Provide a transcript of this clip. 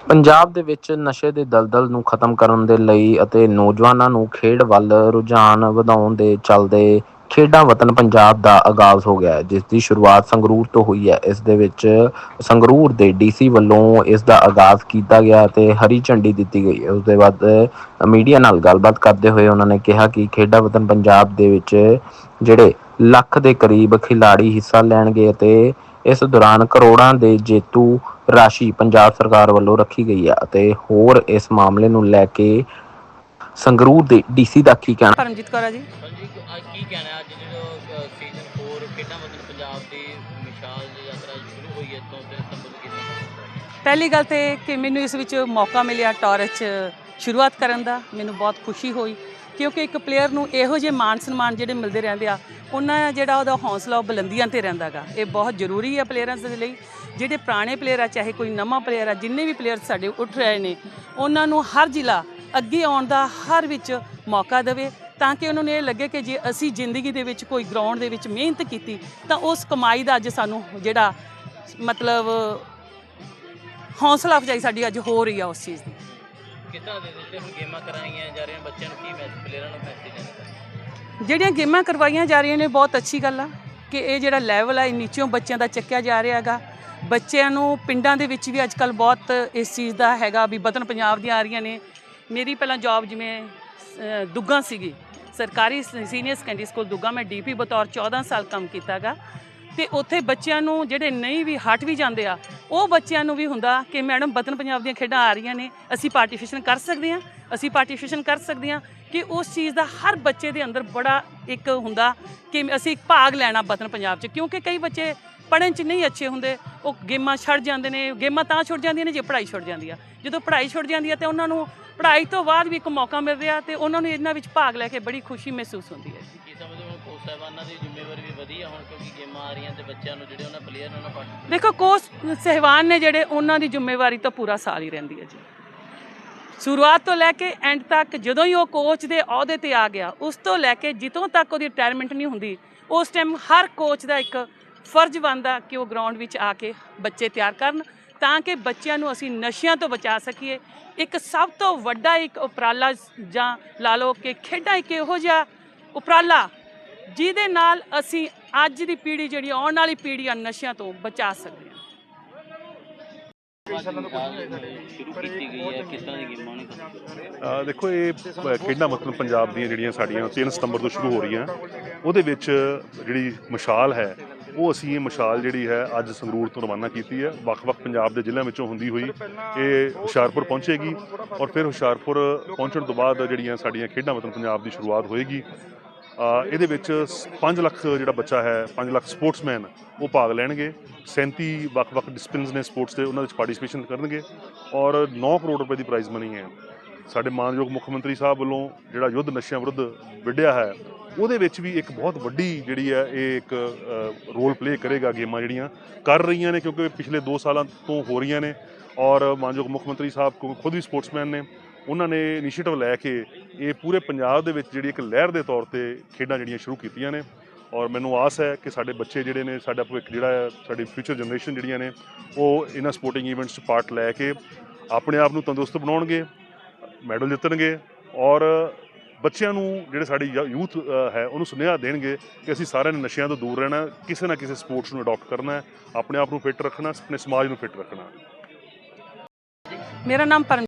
ਪੰਜਾਬ ਦੇ ਵਿੱਚ ਨਸ਼ੇ ਦੇ ਦਲਦਲ ਨੂੰ ਖਤਮ ਕਰਨ ਦੇ ਲਈ ਅਤੇ ਨੌਜਵਾਨਾਂ ਨੂੰ ਖੇਡ ਵੱਲ ਰੁਝਾਨ ਵਧਾਉਣ ਦੇ ਚੱਲਦੇ ਖੇਡਾਂ ਵਤਨ ਪੰਜਾਬ ਦਾ ਆਗਾਜ਼ ਹੋ ਗਿਆ ਹੈ, ਜਿਸ ਦੀ ਸ਼ੁਰੂਆਤ ਸੰਗਰੂਰ ਤੋਂ ਹੋਈ ਹੈ। ਇਸ ਦੇ ਵਿੱਚ ਸੰਗਰੂਰ ਦੇ ਡੀਸੀ ਵੱਲੋਂ ਇਸ ਦਾ ਆਗਾਜ਼ ਕੀਤਾ ਗਿਆ ਤੇ ਹਰੀ ਝੰਡੀ ਦਿੱਤੀ ਗਈ। ਉਸ ਦੇ ਬਾਅਦ ਮੀਡੀਆ ਨਾਲ ਗੱਲਬਾਤ ਕਰਦੇ ਹੋਏ ਉਹਨਾਂ ਨੇ ਕਿਹਾ ਕਿ ਖੇਡਾਂ ਵਤਨ ਪੰਜਾਬ ਦੇ ਵਿੱਚ ਜਿਹੜੇ ਲੱਖ ਦੇ ਕਰੀਬ ਖਿਡਾਰੀ ਹਿੱਸਾ ਲੈਣਗੇ ਅਤੇ ਇਸ ਦੌਰਾਨ ਕਰੋੜਾਂ ਦੇ ਜੇਤੂ ਰਾਸ਼ੀ ਪੰਜਾਬ ਸਰਕਾਰ ਵੱਲੋਂ ਰੱਖੀ ਗਈ ਹੈ ਅਤੇ ਹੋਰ ਇਸ ਮਾਮਲੇ ਨੂੰ ਲੈ ਕੇ ਸੰਗਰੂਰ ਦੇ ਡੀਸੀ ਦਾ ਕੀ ਕਹਿਣਾ? ਪਰਮਜੀਤ ਕੌਰ ਆ ਜੀ। ਅੱਜ ਕੀ ਕਹਿਣਾ? ਹੈ? ਅੱਜ ਜਦੋਂ ਸੀਜ਼ਨ 4 ਖੇਡਾਂ ਵਤਨ ਪੰਜਾਬ ਦੀ ਵਿਸ਼ਾਲ ਦੀ ਯਾਤਰਾ ਸ਼ੁਰੂ ਹੋਈ ਹੈ ਤੋਂ ਤੇ ਸੰਬੰਧ ਕੀਤਾ ਪਹਿਲੀ ਗੱਲ ਤੇ ਕਿ ਮੈਨੂੰ ਇਸ ਵਿੱਚ ਮੌਕਾ ਮਿਲਿਆ ਟੌਰਚ ਸ਼ੁਰੂਆਤ ਕਰਨ ਦਾ। ਮੈਨੂੰ ਬਹੁਤ ਖੁਸ਼ੀ ਹੋਈ ਕਿਉਂਕਿ ਇੱਕ ਪਲੇਅਰ ਨੂੰ ਇਹੋ ਜਿਹੇ ਮਾਣ ਸਨਮਾਨ ਜਿਹੜੇ ਮਿਲਦੇ ਰਹਿੰਦੇ ਆ ਉਹਨਾਂ ਦਾ ਜਿਹੜਾ ਉਹਦਾ ਹੌਸਲਾ ਉਹ ਬੁਲੰਦੀਆਂ ਤੇ ਰਹਿੰਦਾਗਾ। ਇਹ ਬਹੁਤ ਜ਼ਰੂਰੀ ਹੈ ਪਲੇਅਰਾਂ ਦੇ ਲਈ। ਜਿਹੜੇ ਪੁਰਾਣੇ ਪਲੇਅਰ ਆ, ਚਾਹੇ ਕੋਈ ਨਵਾਂ ਪਲੇਅਰ ਆ, ਜਿੰਨੇ ਵੀ ਪਲੇਅਰ ਸਾਡੇ ਉੱਠ ਰਹੇ ਨੇ, ਉਹਨਾਂ ਨੂੰ ਹਰ ਜ਼ਿਲ੍ਹਾ ਅੱਗੇ ਆਉਣ ਦਾ ਹਰ ਵਿੱਚ ਮੌਕਾ ਦੇਵੇ, ਤਾਂ ਕਿ ਉਹਨਾਂ ਨੂੰ ਇਹ ਲੱਗੇ ਕਿ ਜੇ ਅਸੀਂ ਜ਼ਿੰਦਗੀ ਦੇ ਵਿੱਚ ਕੋਈ ਗਰਾਊਂਡ ਦੇ ਵਿੱਚ ਮਿਹਨਤ ਕੀਤੀ, ਤਾਂ ਉਸ ਕਮਾਈ ਦਾ ਅੱਜ ਸਾਨੂੰ ਜਿਹੜਾ ਮਤਲਬ ਹੌਸਲਾ ਅਫਜ਼ਾਈ ਸਾਡੀ ਅੱਜ ਹੋ ਰਹੀ ਆ ਉਸ ਚੀਜ਼ ਦੀ। ਕਿੱਦਾਂ ਦੇ ਜਿਹੜੇ ਹੁਣ ਗੇਮਾਂ ਕਰਾਈਆਂ ਜਾ ਰਹੀਆਂ ਬੱਚਿਆਂ ਨੂੰ, ਕੀ ਮੈਸੇਜ ਪਲੇਅਰਾਂ ਨੂੰ ਮੈਸੇਜ ਦੇਣਾ ਜਿਹੜੀਆਂ ਗੇਮਾਂ ਕਰਵਾਈਆਂ ਜਾ ਰਹੀਆਂ ਨੇ ਬਹੁਤ ਅੱਛੀ ਗੱਲ ਆ ਕਿ ਇਹ ਜਿਹੜਾ ਲੈਵਲ ਆ ਇਹ ਨੀਚੋਂ ਬੱਚਿਆਂ ਦਾ ਚੱਕਿਆ ਜਾ ਰਿਹਾ ਹੈਗਾ। ਬੱਚਿਆਂ ਨੂੰ ਪਿੰਡਾਂ ਦੇ ਵਿੱਚ ਵੀ ਅੱਜਕੱਲ ਬਹੁਤ ਇਸ ਚੀਜ਼ ਦਾ ਹੈਗਾ ਵੀ ਬਤਨ ਪੰਜਾਬ ਦੀਆਂ ਆ ਰਹੀਆਂ ਨੇ। ਮੇਰੀ ਪਹਿਲਾਂ ਜੌਬ ਜਿਵੇਂ ਅ, ਦੁੱਗਾ ਸੀਗੀ। ਸਰਕਾਰੀ ਸੀਨੀਅਰ ਸੈਕੰਡਰੀ ਸਕੂਲ ਦੁੱਗਾ ਮੈਂ ਡੀਪੀ ਬਤੌਰ 14 ਸਾਲ ਕੰਮ ਕੀਤਾਗਾ ਤੇ ਉੱਥੇ ਬੱਚਿਆਂ ਨੂੰ ਜਿਹੜੇ ਨਹੀਂ ਵੀ ਹਟ ਵੀ ਜਾਂਦੇ ਆ, ਉਹ ਬੱਚਿਆਂ ਨੂੰ ਵੀ ਹੁੰਦਾ ਕਿ ਮੈਡਮ ਬਤਨ ਪੰਜਾਬ ਦੀਆਂ ਖੇਡਾਂ ਆ ਰਹੀਆਂ ਨੇ, ਅਸੀਂ ਪਾਰਟਿਸਿਪੇਸ਼ਨ ਕਰ ਸਕਦੇ ਹਾਂ, ਅਸੀਂ ਪਾਰਟਿਸਿਪੇਸ਼ਨ ਕਰ ਸਕਦੇ ਹਾਂ ਕਿ ਉਸ ਚੀਜ਼ ਦਾ ਹਰ ਬੱਚੇ ਦੇ ਅੰਦਰ ਬੜਾ ਇੱਕ ਹੁੰਦਾ ਕਿ ਅਸੀਂ ਭਾਗ ਲੈਣਾ ਬਤਨ ਪੰਜਾਬ 'ਚ, ਕਿਉਂਕਿ ਕਈ ਬੱਚੇ ਪੜ੍ਹਨ 'ਚ ਨਹੀਂ ਅੱਛੇ ਹੁੰਦੇ, ਉਹ ਗੇਮਾਂ ਛੱਡ ਜਾਂਦੇ ਨੇ, ਗੇਮਾਂ ਤਾਂ ਛੁੱਟ ਜਾਂਦੀਆਂ ਨੇ ਜੇ ਪੜ੍ਹਾਈ ਛੁੱਟ ਜਾਂਦੀ ਆ। ਜਦੋਂ ਪੜ੍ਹਾਈ ਛੁੱਟ ਜਾਂਦੀ ਆ ਤੇ ਉਹਨਾਂ ਨੂੰ ਪੜ੍ਹਾਈ ਤੋਂ ਬਾਅਦ ਵੀ ਇੱਕ ਮੌਕਾ ਮਿਲ ਰਿਹਾ ਤੇ ਉਹਨਾਂ ਨੂੰ ਇਹਨਾਂ ਵਿੱਚ ਭਾਗ ਲੈ ਕੇ ਬੜੀ ਖੁਸ਼ੀ ਮਹਿਸੂਸ ਹੁੰਦੀ ਹੈ? ਸਾਹਿਬਾਨਾਂ ਦੀ ਜ਼ਿੰਮੇਵਾਰੀ ਵੀ ਵਧੀ ਆ ਹੁਣ ਕਿਉਂਕਿ ਗੇਮਾਂ ਆ ਰਹੀਆਂ ਤੇ ਬੱਚਿਆਂ ਨੂੰ ਜਿਹੜੇ ਉਹਨਾਂ ਪਲੇਅਰ ਉਹਨਾਂ ਪਾਰਟਿਸਿਪੇਟ ਦੇਖੋ ਕੋਚ ਸਹਿਵਾਨ ਨੇ ਜਿਹੜੇ ਉਹਨਾਂ ਦੀ ਜ਼ਿੰਮੇਵਾਰੀ ਤਾਂ ਪੂਰਾ ਸਾਲ ਹੀ ਰਹਿੰਦੀ ਹੈ ਜੀ। ਸ਼ੁਰੂਆਤ ਤੋਂ ਲੈ ਕੇ ਐਂਡ ਤੱਕ ਜਦੋਂ ਹੀ ਉਹ ਕੋਚ ਦੇ ਅਹੁਦੇ ਤੇ ਆ ਗਿਆ, ਉਸ ਤੋਂ ਲੈ ਕੇ ਜਿੱਥੋਂ ਤੱਕ ਉਹਦੀ ਰਿਟਾਇਰਮੈਂਟ ਨਹੀਂ ਹੁੰਦੀ, ਉਸ ਟਾਈਮ ਹਰ ਕੋਚ ਦਾ ਇੱਕ ਫਰਜ਼ ਬਣਦਾ ਕਿ ਉਹ ਗਰਾਊਂਡ ਵਿੱਚ ਆ ਕੇ ਬੱਚੇ ਤਿਆਰ ਕਰਨ ਤਾਂ ਕਿ ਬੱਚਿਆਂ ਨੂੰ ਅਸੀਂ ਨਸ਼ਿਆਂ ਤੋਂ ਬਚਾ ਸਕੀਏ। ਇੱਕ ਸਭ ਤੋਂ ਵੱਡਾ ਇੱਕ ਉਪਰਾਲਾ ਜਾਂ ਲਾ ਲਓ ਕਿ ਖੇਡਾਂ ਇੱਕ ਇਹੋ ਜਿਹਾ ਉਪਰਾਲਾ ਜਿਹਦੇ ਨਾਲ ਅਸੀਂ ਅੱਜ ਦੀ ਪੀੜ੍ਹੀ ਜਿਹੜੀ ਆਉਣ ਵਾਲੀ ਪੀੜ੍ਹੀ ਆ, ਨਸ਼ਿਆਂ ਤੋਂ ਬਚਾ ਸਕਦੇ ਹਾਂ। ਸ਼ੁਰੂ ਕੀਤੀ ਗਈ ਹੈ ਕਿਸ ਤਰ੍ਹਾਂ ਦੀ ਗੇਮਾਂ ਨੇ ਦੇਖੋ, ਇਹ ਖੇਡਾਂ ਮਤਲਬ ਪੰਜਾਬ ਦੀਆਂ ਜਿਹੜੀਆਂ ਸਾਡੀਆਂ 3 ਸਤੰਬਰ ਤੋਂ ਸ਼ੁਰੂ ਹੋ ਰਹੀਆਂ। ਉਹਦੇ ਵਿੱਚ ਜਿਹੜੀ ਮਸ਼ਾਲ ਹੈ, ਉਹ ਅਸੀਂ ਇਹ ਮਸ਼ਾਲ ਜਿਹੜੀ ਹੈ, ਅੱਜ ਸੰਗਰੂਰ ਤੋਂ ਰਵਾਨਾ ਕੀਤੀ ਹੈ। ਵੱਖ-ਵੱਖ ਪੰਜਾਬ ਦੇ ਜ਼ਿਲ੍ਹਿਆਂ ਵਿੱਚੋਂ ਹੁੰਦੀ ਹੋਈ ਇਹ ਹੁਸ਼ਿਆਰਪੁਰ ਪਹੁੰਚੇਗੀ ਔਰ ਫਿਰ ਹੁਸ਼ਿਆਰਪੁਰ ਪਹੁੰਚਣ ਤੋਂ ਬਾਅਦ ਜਿਹੜੀਆਂ ਸਾਡੀਆਂ ਖੇਡਾਂ ਮਤਲਬ ਪੰਜਾਬ ਦੀ ਸ਼ੁਰੂਆਤ ਹੋਏਗੀ ਇਹਦੇ ਵਿੱਚ 5 ਲੱਖ ਜਿਹੜਾ ਬੱਚਾ ਹੈ 5 ਲੱਖ ਸਪੋਰਟਸਮੈਨ ਉਹ ਭਾਗ ਲੈਣਗੇ। 37 ਵੱਖ-ਵੱਖ ਡਿਸਪਲਿਨਸ ਨੇ ਸਪੋਰਟਸ ਦੇ, ਉਹਨਾਂ ਵਿੱਚ ਪਾਰਟਿਸਿਪੇਸ਼ਨ ਕਰਨਗੇ ਔਰ 9 ਕਰੋੜ ਰੁਪਏ ਦੀ ਪ੍ਰਾਈਜ਼ ਮਨੀ ਹੈ। ਸਾਡੇ ਮਾਨਯੋਗ ਮੁੱਖ ਮੰਤਰੀ ਸਾਹਿਬ ਵੱਲੋਂ ਜਿਹੜਾ ਯੁੱਧ ਨਸ਼ਿਆਂ ਵਿਰੁੱਧ ਵਿੱਢਿਆ ਹੈ ਉਹਦੇ ਵਿੱਚ ਵੀ ਇੱਕ ਬਹੁਤ ਵੱਡੀ ਜਿਹੜੀ ਹੈ, ਇਹ ਇੱਕ ਰੋਲ ਪਲੇ ਕਰੇਗਾ ਗੇਮਾਂ ਜਿਹੜੀਆਂ ਕਰ ਰਹੀਆਂ ਨੇ, ਕਿਉਂਕਿ ਪਿਛਲੇ 2 ਸਾਲਾਂ ਤੋਂ ਹੋ ਰਹੀਆਂ ਨੇ। ਔਰ ਮਾਨਯੋਗ ਮੁੱਖ ਮੰਤਰੀ ਸਾਹਿਬ ਕੋ, ਖੁਦ ਵੀ ਸਪੋਰਟਸਮੈਨ ਨੇ। ਉਹਨਾਂ ਨੇ ਇਨੀਸ਼ੀਏਟਿਵ ਲੈ ਕੇ ਇਹ ਪੂਰੇ ਪੰਜਾਬ ਦੇ ਵਿੱਚ ਜਿਹੜੀ ਇੱਕ ਲਹਿਰ ਦੇ ਤੌਰ ਤੇ ਖੇਡਾਂ ਜਿਹੜੀਆਂ ਸ਼ੁਰੂ ਕੀਤੀਆਂ ਨੇ। ਔਰ ਮੈਨੂੰ ਆਸ ਹੈ ਕਿ ਸਾਡੇ ਬੱਚੇ ਜਿਹੜੇ ਨੇ, ਸਾਡਾ ਭਵਿੱਖ ਜਿਹੜਾ ਹੈ, ਸਾਡੀ ਫਿਊਚਰ ਜਨਰੇਸ਼ਨ ਜਿਹੜੀਆਂ ਨੇ, ਉਹ ਇਹਨਾਂ ਸਪੋਰਟਿੰਗ ਇਵੈਂਟਸ 'ਚ ਪਾਰਟ ਲੈ ਕੇ ਆਪਣੇ ਆਪ ਨੂੰ ਤੰਦਰੁਸਤ ਬਣਾਉਣਗੇ ਮੈਡਲ ਜਿੱਤਣਗੇ। ਔਰ ਬੱਚਿਆਂ ਨੂੰ ਜਿਹੜੇ ਸਾਡੀ ਯੂਥ ਹੈ, ਉਹਨੂੰ ਸੁਨੇਹਾ ਦੇਣਗੇ ਕਿ ਅਸੀਂ ਸਾਰਿਆਂ ਨੇ ਨਸ਼ਿਆਂ ਤੋਂ ਦੂਰ ਰਹਿਣਾ ਕਿਸੇ ਨਾ ਕਿਸੇ ਸਪੋਰਟਸ ਨੂੰ ਅਡਾਪਟ ਕਰਨਾ ਹੈ, ਆਪਣੇ ਆਪ ਨੂੰ ਫਿੱਟ ਰੱਖਣਾ ਆਪਣੇ ਸਮਾਜ ਨੂੰ ਫਿੱਟ ਰੱਖਣਾ ਮੇਰਾ ਨਾਮ